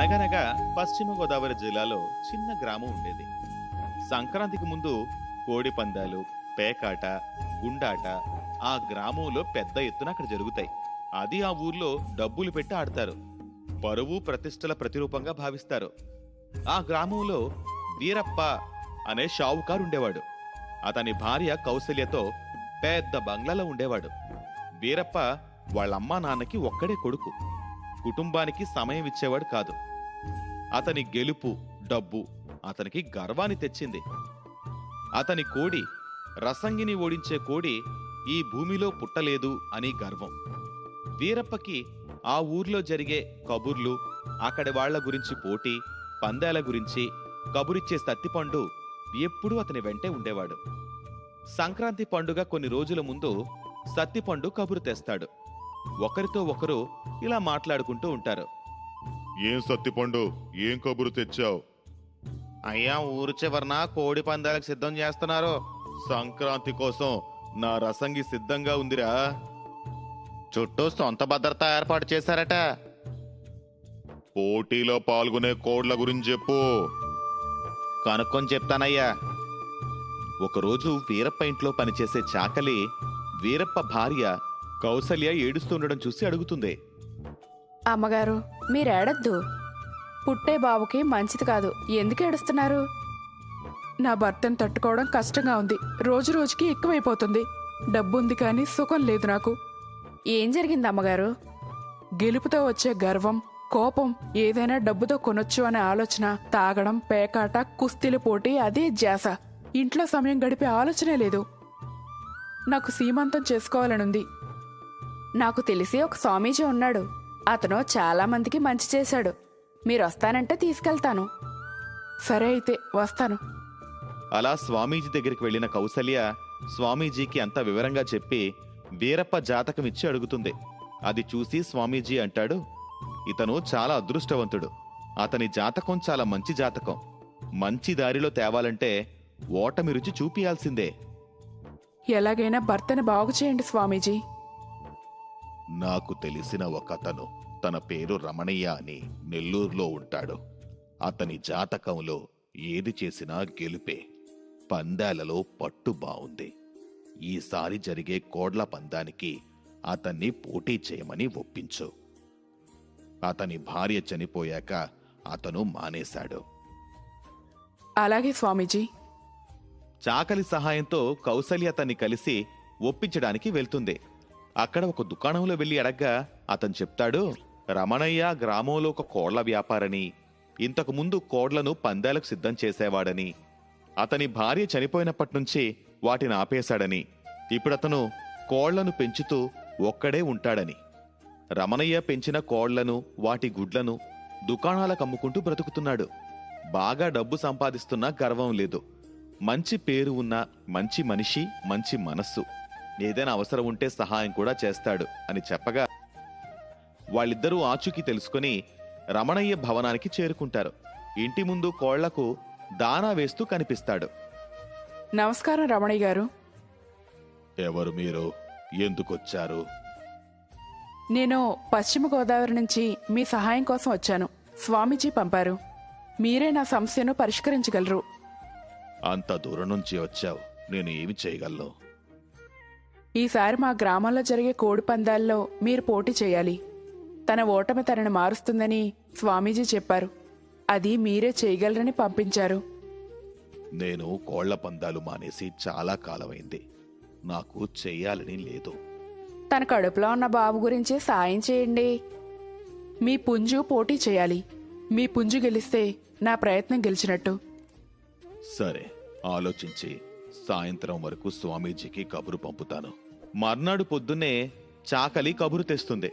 అనగనగా పశ్చిమ గోదావరి జిల్లాలో చిన్న గ్రామం ఉండేది. సంక్రాంతికి ముందు కోడి పందాలు పేకాట గుండాట ఆ గ్రామంలో పెద్ద ఎత్తున అక్కడ జరుగుతాయి. అది ఆ ఊర్లో డబ్బులు పెట్టి ఆడతారు. పరువు ప్రతిష్టల ప్రతిరూపంగా భావిస్తారు. ఆ గ్రామంలో వీరప్ప అనే షావుకారు ఉండేవాడు. అతని భార్య కౌసల్యతో పెద్ద బంగ్లాలో ఉండేవాడు. వీరప్ప వాళ్ళమ్మా నాన్నకి ఒక్కడే కొడుకు. కుటుంబానికి సమయం ఇచ్చేవాడు కాదు. అతని గెలుపు డబ్బు అతనికి గర్వాన్ని తెచ్చింది. అతని కోడి రసంగిని ఓడించే కోడి ఈ భూమిలో పుట్టలేదు అని గర్వం. వీరప్పకి ఆ ఊర్లో జరిగే కబుర్లు అక్కడి వాళ్ళ గురించి పోటీ పందాల గురించి కబురిచ్చే సత్తిపండు ఎప్పుడూ అతని వెంటే ఉండేవాడు. సంక్రాంతి పండుగ కొన్ని రోజుల ముందు సత్తిపండు కబురు తెస్తాడు. ఒకరితో ఒకరు ఇలా మాట్లాడుకుంటూ ఉంటారు. ఏం సత్తిపండు? ఏం కబురు తెచ్చావు? అయ్యా ఊరు చివరన కోడి పందాలకు సిద్ధం చేస్తున్నారు. సంక్రాంతి కోసం నా రసంగి సిద్ధంగా ఉందిరా. చుట్టూ సొంత భద్రత ఏర్పాటు చేశారట. పోటీలో పాల్గొనే కోడ్ల గురించి చెప్పు. కనుక్కొని చెప్తానయ్యా. ఒకరోజు వీరప్ప ఇంట్లో పనిచేసే చాకలి వీరప్ప భార్య కౌసల్య ఏడుస్తుండడం చూసి అడుగుతుంది. అమ్మగారు మీరేడద్దు. పుట్టే బాబుకి మంచిది కాదు. ఎందుకు ఏడుస్తున్నారు? నా భర్తను తట్టుకోవడం కష్టంగా ఉంది. రోజు రోజుకి ఎక్కువైపోతుంది. డబ్బుంది కానీ సుఖం లేదు నాకు. ఏం జరిగింది అమ్మగారు? గెలుపుతో వచ్చే గర్వం కోపం ఏదైనా డబ్బుతో కొనొచ్చు అనే ఆలోచన తాగడం పేకాట కుస్తీల పోటీ అదే ధ్యాస. ఇంట్లో సమయం గడిపే ఆలోచనే లేదు. నాకు సీమంతం చేసుకోవాలనుంది. నాకు తెలిసి ఒక స్వామీజీ ఉన్నాడు. అతను చాలా మందికి మంచి చేశాడు. మీరు వస్తానంటే తీసుకెళ్తాను. సరే అయితే వస్తాను. అలా స్వామీజీ దగ్గరికి వెళ్ళిన కౌసల్య స్వామీజీకి అంత వివరంగా చెప్పి వీరప్ప జాతకం ఇచ్చి అడుగుతుంది. అది చూసి స్వామీజీ అంటాడు ఇతను చాలా అదృష్టవంతుడు. అతని జాతకం చాలా మంచి జాతకం. మంచి దారిలో తేవాలంటే ఓటమి రుచి చూపియాల్సిందే. ఎలాగైనా భర్తని బాగు చేయండి స్వామీజీ. నాకు తెలిసిన ఒకతను తన పేరు రమణయ్య అని నెల్లూరులో ఉంటాడు. అతని జాతకంలో ఏది చేసినా గెలుపే. పందాలలో పట్టు బావుంది. ఈసారి జరిగే కోడ్ల పందానికి అతన్ని పోటీ చేయమని ఒప్పించు. అతని భార్య చనిపోయాక అతను మానేశాడు. అలాగే స్వామీజీ. చాకలి సహాయంతో కౌసల్య అతన్ని కలిసి ఒప్పించడానికి వెళ్తుంది. అక్కడ ఒక దుకాణంలో వెళ్ళి అడగ్గా అతను చెప్తాడు రమణయ్య గ్రామంలో ఒక కోళ్ళ వ్యాపారని ఇంతకు ముందు కోడ్లను పందాలకు సిద్ధం చేసేవాడని అతని భార్య చనిపోయినప్పటి నుంచి వాటిని ఆపేశాడని ఇప్పుడతను కోళ్ళను పెంచుతూ ఒక్కడే ఉంటాడని. రమణయ్య పెంచిన కోళ్ళను వాటి గుడ్లను దుకాణాలకు అమ్ముకుంటూ బ్రతుకుతున్నాడు. బాగా డబ్బు సంపాదిస్తున్నా గర్వం లేదు. మంచి పేరు ఉన్న మంచి మనిషి మంచి మనస్సు. ఏదైనా అవసరం ఉంటే సహాయం కూడా చేస్తాడు అని చెప్పగా వాళ్ళిద్దరూ ఆచూకీ తెలుసుకొని రమణయ్య భవనానికి చేరుకుంటారు. ఇంటి ముందు కోళ్ళకు దానా వేస్తూ కనిపిస్తాడు. నమస్కారం రమణయ్య గారు. ఎవరు మీరు? ఎందుకొచ్చారు? నేను పశ్చిమ గోదావరి నుంచి మీ సహాయం కోసం వచ్చాను. స్వామీజీ పంపారు. మీరే నా సమస్యను పరిష్కరించగలరు. అంత దూరం నుంచి వచ్చావు. నేను ఏమి చేయగలను? ఈసారి మా గ్రామంలో జరిగే కోడి పందాల్లో మీరు పోటీ చేయాలి. తన ఓటమి తనని మారుస్తుందని స్వామీజీ చెప్పారు. అది మీరే చేయగలరని పంపించారు. నేను కోళ్ళ పందాలు మానేసి చాలా కాలమైంది. నాకు చెయ్యాలని లేదు. తన కడుపులో ఉన్న బాబు గురించి సాయం చేయండి. మీ పుంజు పోటీ చేయాలి. మీ పుంజు గెలిస్తే నా ప్రయత్నం గెలిచినట్టు. సరే ఆలోచించి సాయంత్రం వరకు స్వామీజీకి కబురు పంపుతాను. మర్నాడు పొద్దున్నే చాకలి కబురు తెస్తుంది.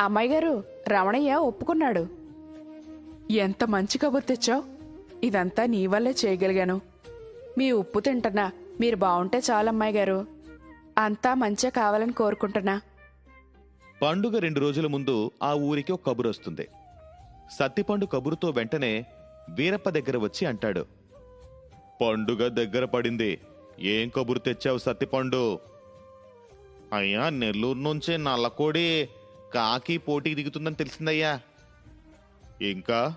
అమ్మాయి గారు రమణయ్య ఒప్పుకున్నాడు. ఎంత మంచి కబుర్ తెచ్చావు? ఇదంతా నీ వల్లే చేయగలిగాను. మీ ఉప్పు తింటున్నా మీరు బాగుంటే చాలు అమ్మాయి గారు అంతా మంచిగా కావాలని కోరుకుంటున్నా. పండుగ రెండు రోజుల ముందు ఆ ఊరికి ఒక కబురు వస్తుంది. సత్తిపండు కబురుతో వెంటనే వీరప్ప దగ్గర వచ్చి అంటాడు. పండుగ దగ్గర పడింది. ఏం కబురు తెచ్చావు సత్తిపండు? అయ్యా నెల్లూరు నుంచే నల్లకోడి కాకి పోటీకి దిగుతుందని తెలిసిందయ్యా. ఇంకా?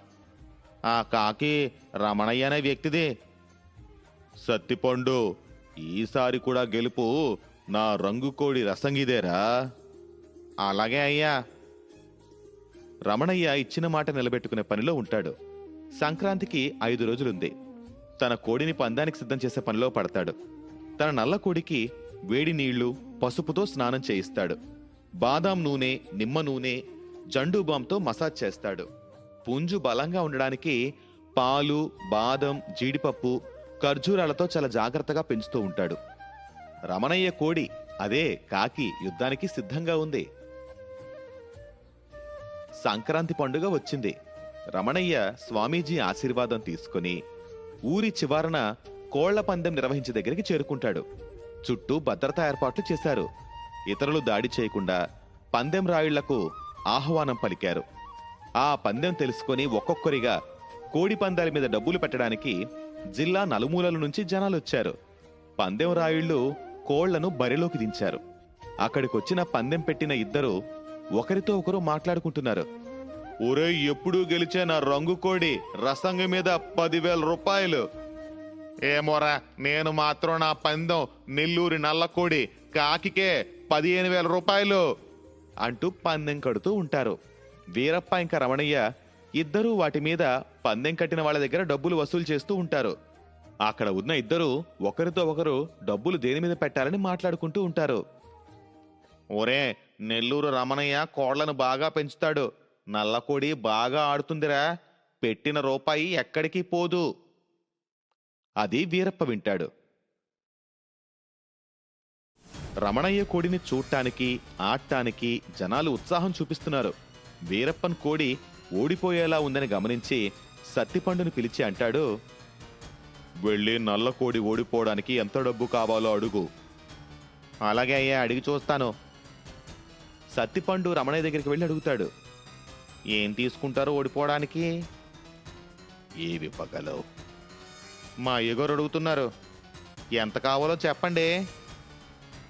ఆ కాకి రమణయ్య అనే వ్యక్తిది. సత్తిపండు ఈసారి కూడా గెలుపు నా రంగు కోడి రసంగిదేరా? అలాగే అయ్యా. రమణయ్య ఇచ్చిన మాట నిలబెట్టుకునే పనిలో ఉంటాడు. సంక్రాంతికి ఐదు రోజులుంది. తన కోడిని పందానికి సిద్ధం చేసే పనిలో పడతాడు. తన నల్ల కొడికి వేడి నీళ్ళు పసుపుతో స్నానం చేయిస్తాడు. బాదాం నూనె నిమ్మ నూనె జండుబాంతో మసాజ్ చేస్తాడు. పుంజు బలంగా ఉండడానికి పాలు బాదం జీడిపప్పు ఖర్జూరాలతో చాలా జాగ్రత్తగా పెంచుతూ ఉంటాడు. రమణయ్య కోడి అదే కాకి యుద్ధానికి సిద్ధంగా ఉంది. సంక్రాంతి పండుగ వచ్చింది. రమణయ్య స్వామీజీ ఆశీర్వాదం తీసుకుని ఊరి చివరన కోళ్ళ పందెం నిర్వహించే దగ్గరికి చేరుకుంటాడు. చుట్టూ భద్రతా ఏర్పాట్లు చేశారు. ఇతరులు దాడి చేయకుండా పందెం రాయుళ్ళకు ఆహ్వానం పలికారు. ఆ పందెం తెలుసుకొని ఒక్కొక్కరిగా కోడి పందాల మీద డబ్బులు పెట్టడానికి జిల్లా నలుమూలల నుంచి జనాలొచ్చారు. పందెం రాయుళ్ళు కోళ్ళను బరిలోకి దించారు. అక్కడికొచ్చిన పందెం పెట్టిన ఇద్దరు ఒకరితో ఒకరు మాట్లాడుకుంటున్నారు. ఒరే ఎప్పుడూ గెలిచే నా రంగు కోడి? రసంగ మీద పదివేల రూపాయలు. ఏమోరా నేను మాత్రం నా పందెం నెల్లూరి నల్లకోడి కాకికే పదిహేను వేల రూపాయలు అంటూ పందెం కడుతూ ఉంటారు. వీరప్ప ఇంకా రమణయ్య ఇద్దరూ వాటి మీద పందెం కట్టిన వాళ్ళ దగ్గర డబ్బులు వసూలు చేస్తూ ఉంటారు. అక్కడ ఉన్న ఇద్దరు ఒకరితో ఒకరు డబ్బులు దేని మీద పెట్టాలని మాట్లాడుకుంటూ ఉంటారు. ఒరే నెల్లూరు రమణయ్య కోళ్ళను బాగా పెంచుతాడు. నల్లకోడి బాగా ఆడుతుందిరా. పెట్టిన రూపాయి ఎక్కడికి పోదు. అది వీరప్ప వింటాడు. రమణయ్య కోడిని చూడటానికి ఆడటానికి జనాలు ఉత్సాహం చూపిస్తున్నారు. వీరప్పన్ కోడి ఓడిపోయేలా ఉందని గమనించి సత్తిపండుని పిలిచి అంటాడు వెళ్ళి నల్ల కోడి ఓడిపోవడానికి ఎంత డబ్బు కావాలో అడుగు. అలాగే అయ్యా అడిగి చూస్తాను. సత్తిపండు రమణయ్య దగ్గరికి వెళ్ళి అడుగుతాడు ఏం తీసుకుంటారో ఓడిపోవడానికి? ఏవి పగలవు. మా ఎగోరు అడుగుతున్నారు. ఎంత కావాలో చెప్పండి.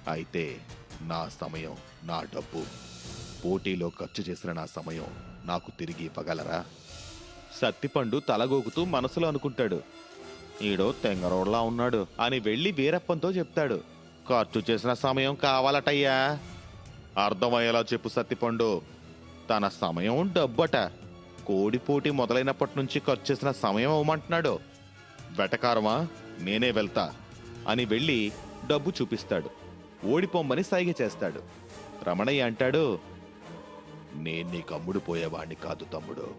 అయితే నా సమయం నా డబ్బు. పోటీలో ఖర్చు చేసిన నా సమయం నాకు తిరిగి ఇవ్వగలరా? సత్తిపండు తలగోకుతూ మనసులో అనుకుంటాడు. ఈడో తెంగరోడ్లా ఉన్నాడు అని వెళ్ళి వీరప్పంతో చెప్తాడు. ఖర్చు చేసిన సమయం కావాలటయ్యా. అర్థమయ్యేలా చెప్పు సత్తిపండు. తన సమయం డబ్బట. కోడి పోటీ మొదలైనప్పటి నుంచి ఖర్చు చేసిన సమయం అవ్వమంటున్నాడు వెటకారమా? నేనే వెళ్తా అని వెళ్ళి డబ్బు చూపిస్తాడు. ఓడిపోమ్మని సైగ చేస్తాడు. రమణయ్య అంటాడు నేను నీకు అమ్ముడు పోయేవాణ్ణి కాదు తమ్ముడు.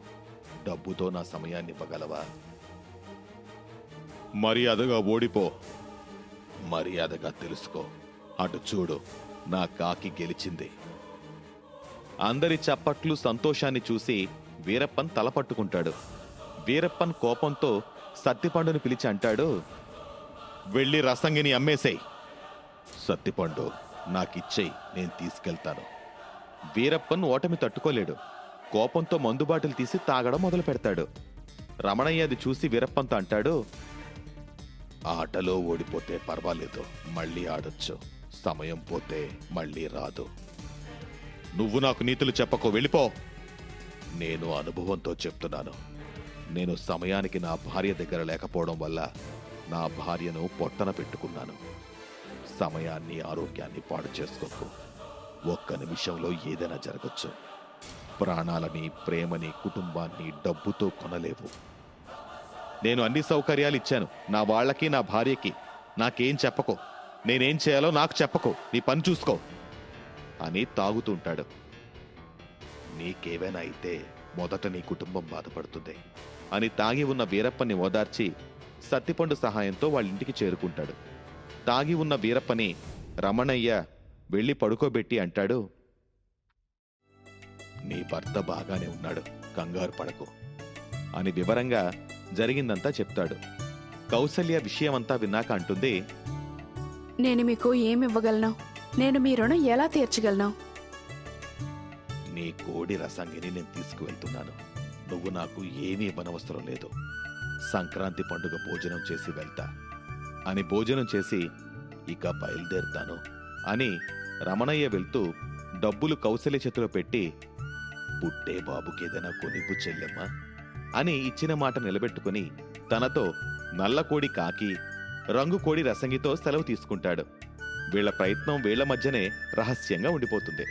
డబ్బుతో నా సమయాన్ని ఇవ్వగలవా? మర్యాదగా ఓడిపో. మర్యాదగా తెలుసుకో. అటు చూడు నా కాకి గెలిచింది. అందరి చప్పట్లు సంతోషాన్ని చూసి వీరప్పన్ తల పట్టుకుంటాడు వీరప్పన్ కోపంతో సత్తిపండుని పిలిచి అంటాడు వెళ్ళి రసంగిని అమ్మేసేయ్. సత్తిపండు నాకిచ్చేయి నేను తీసుకెళ్తాను. వీరప్పన్ ఓటమి తట్టుకోలేడు. కోపంతో మందు బాటిల్ తీసి తాగడం మొదలు పెడతాడు. రమణయ్య అది చూసి వీరప్పంతో అంటాడు ఆటలో ఓడిపోతే పర్వాలేదు మళ్ళీ ఆడొచ్చు. సమయం పోతే మళ్ళీ రాదు. నువ్వు నాకు నీతులు చెప్పకో వెళ్ళిపో. నేను అనుభవంతో చెప్తున్నాను. నేను సమయానికి నా భార్య దగ్గర లేకపోవడం వల్ల నా భార్యను పొట్టన పెట్టుకున్నాను. సమయాన్ని ఆరోగ్యాన్ని పాడు చేసుకోకు. ఒక్క నిమిషంలో ఏదైనా జరగచ్చు. ప్రాణాలని ప్రేమని కుటుంబాన్ని డబ్బుతో కొనలేవు. నేను అన్ని సౌకర్యాలు ఇచ్చాను. నా వాళ్ళకి నా భార్యకి. నాకేం చెప్పకో. నేనేం చేయాలో నాకు చెప్పకో. నీ పని చూసుకో. అని తాగుతుంటాడు నీకేవైనా అయితే మొదట నీ కుటుంబం బాధపడుతుంది. అని తాగి ఉన్న వీరప్పని ఓదార్చి సత్తిపండు సహాయంతో వాళ్ళ ఇంటికి చేరుకుంటాడు. తాగి ఉన్న వీరప్పని రమణయ్య వెళ్ళి పడుకోబెట్టి అంటాడు. నీ భర్త బాగానే ఉన్నాడు కంగారు పడకు అని వివరంగా జరిగిందంతా చెప్తాడు. కౌసల్య విషయమంతా విన్నాక అంటుంది నేను మీకు ఏమి ఇవ్వగలను నేను మీ రుణం ఎలా తీర్చగలను? నీ కోడి రసంగిని నేను తీసుకువెళ్తున్నాను. నువ్వు నాకు ఏమీ ఇవ్వనవసరం లేదు. సంక్రాంతి పండుగ భోజనం చేసి వెళ్తా. అని భోజనం చేసి ఇక బయలుదేరుతాను అని రమణయ్య వెళ్తూ డబ్బులు కౌశల్య చేతిలో పెట్టి పుట్టే బాబుకేదైనా కొనివ్వు చెల్లెమ్మా అని ఇచ్చిన మాట నిలబెట్టుకుని తనతో నల్లకోడి కాకి రంగుకోడి రసంగితో సెలవు తీసుకుంటాడు. వీళ్ళ ప్రయత్నం వీళ్ళ మధ్యనే రహస్యంగా ఉండిపోతుంది.